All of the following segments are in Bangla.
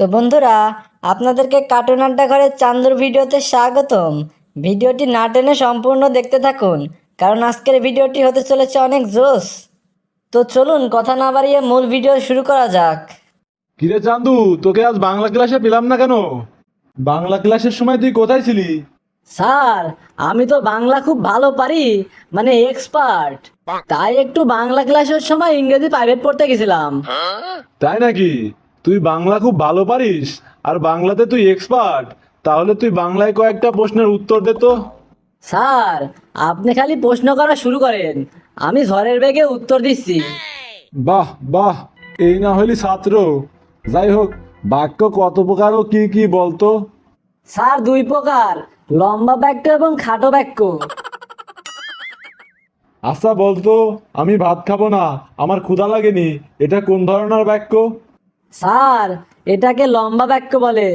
তো বন্ধুরা আপনাদেরকে কার্টুন আড্ডা ঘরের চান্দুর ভিডিওতে স্বাগতম। ভিডিওটি না টেনে সম্পূর্ণ দেখতে থাকুন কারণ আজকের ভিডিওটি হতে চলেছে অনেক জোস তো চলুন কথা না বাড়িয়ে মূল ভিডিও শুরু করা যাক। কিরে চান্দু তোকে আজ বাংলা ক্লাসে পেলাম না কেন? বাংলা ক্লাসের সময় তুই কোথায় ছিলি? স্যার আমি তো বাংলা খুব ভালো পারি মানে এক্সপার্ট তাই একটু বাংলা ক্লাসের সময় ইংরেজি প্রাইভেট পড়তে গেছিলাম। তাই নাকি? তুই বাংলা খুব ভালো পারিস আর বাংলাতে তুই এক্সপার্ট তাহলে তুই বাংলায় কয়েকটা প্রশ্নের উত্তর দে তো। স্যার আপনি খালি প্রশ্ন করা শুরু করেন আমি ঝড়ের বেগে উত্তর দিচ্ছি। বাহ বাহ এই না হলি ছাত্র। যাই হোক বাক্য কত প্রকার ও কি কি বলতো? স্যার দুই প্রকার লম্বা বাক্য এবং খাটো বাক্য। আচ্ছা বলতো আমি ভাত খাব না আমার ক্ষুধা লাগেনি এটা কোন ধরনের বাক্য? স্যার এটাকে লম্বা বাক্য বলে।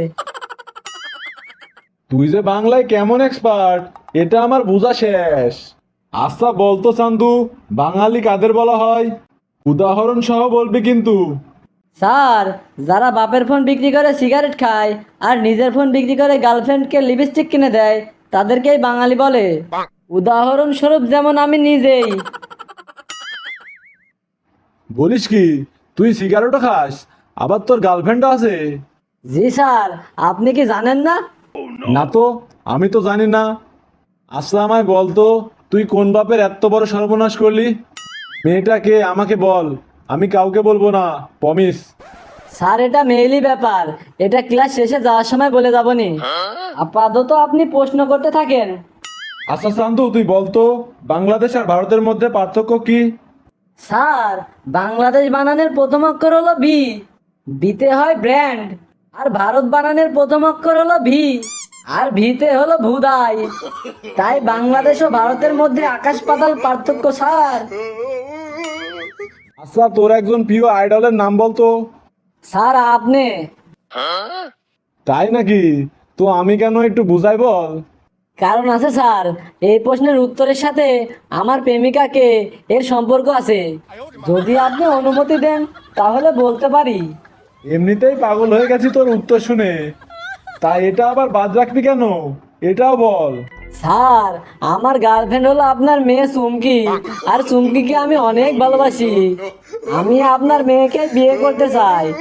তুই যে বাংলায় কেমন এক্সপার্ট এটা আমার বোঝা শেষ। আচ্ছা বলতো চান্দু বাঙালি কাদের বলা হয়? উদাহরণ সহ বলবি কিন্তু। স্যার যারা বাপের ফোন বিক্রি করে সিগারেট খায় আর নিজের ফোন বিক্রি করে গার্লফ্রেন্ডকে লিপস্টিক কিনে দেয় তাদেরকেই বাঙালি বলে। উদাহরণস্বরূপ যেমন আমি নিজেই। বলিস কি তুই সিগারেটও খাস? আবার তোর গার্লফ্রেন্ডও আছে? জি স্যার আপনি কি জানেন না? না তো আমি তো জানি না। আসলে আমায় বলতো তুই কোন বাপের এত বড় সর্বনাশ করলি? মেয়েটাকে আমাকে বল আমি কাউকে বলব না প্রমিস স্যার এটা মেইলি ব্যাপার। এটা ক্লাস শেষে যাওয়ার সময় বলে যাবনি আপাতত আপনি প্রশ্ন করতে থাকেন। আচ্ছা চান্দু তুই বলতো বাংলাদেশ আর ভারতের মধ্যে পার্থক্য কি? স্যার বাংলাদেশ বানানের প্রথম অক্ষর হলো বি। বিতে হয় ব্র্যান্ড আর ভারত বানানের প্রথম অক্ষর হলো ভি আর ভিতে হলো ভুদাই। তাই বাংলাদেশ ও ভারতের মধ্যে আকাশ পাতাল পার্থক্য স্যার। আচ্ছা তোর একজন প্রিয় আইডলের নাম বলতো স্যার আপনি? তাই নাকি? তো আমি কেন একটু বুঝাই বল। কারণ আছে স্যার এই প্রশ্নের উত্তরের সাথে আমার প্রেমিকাকে এর সম্পর্ক আছে। যদি আপনি অনুমতি দেন তাহলে বলতে পারি। এমনিতেই পাগল হয়ে গেছি তোর উত্তর শুনে। তাই এটা আবার বাদ রাখবি কেন? এটাও বল। স্যার, আমার গার্লফ্রেন্ড হলো আপনার মেয়ে সুমকি। আর সুমকিকে আমি অনেক ভালোবাসি। আমি আপনার মেয়েকে বিয়ে করতে চাই।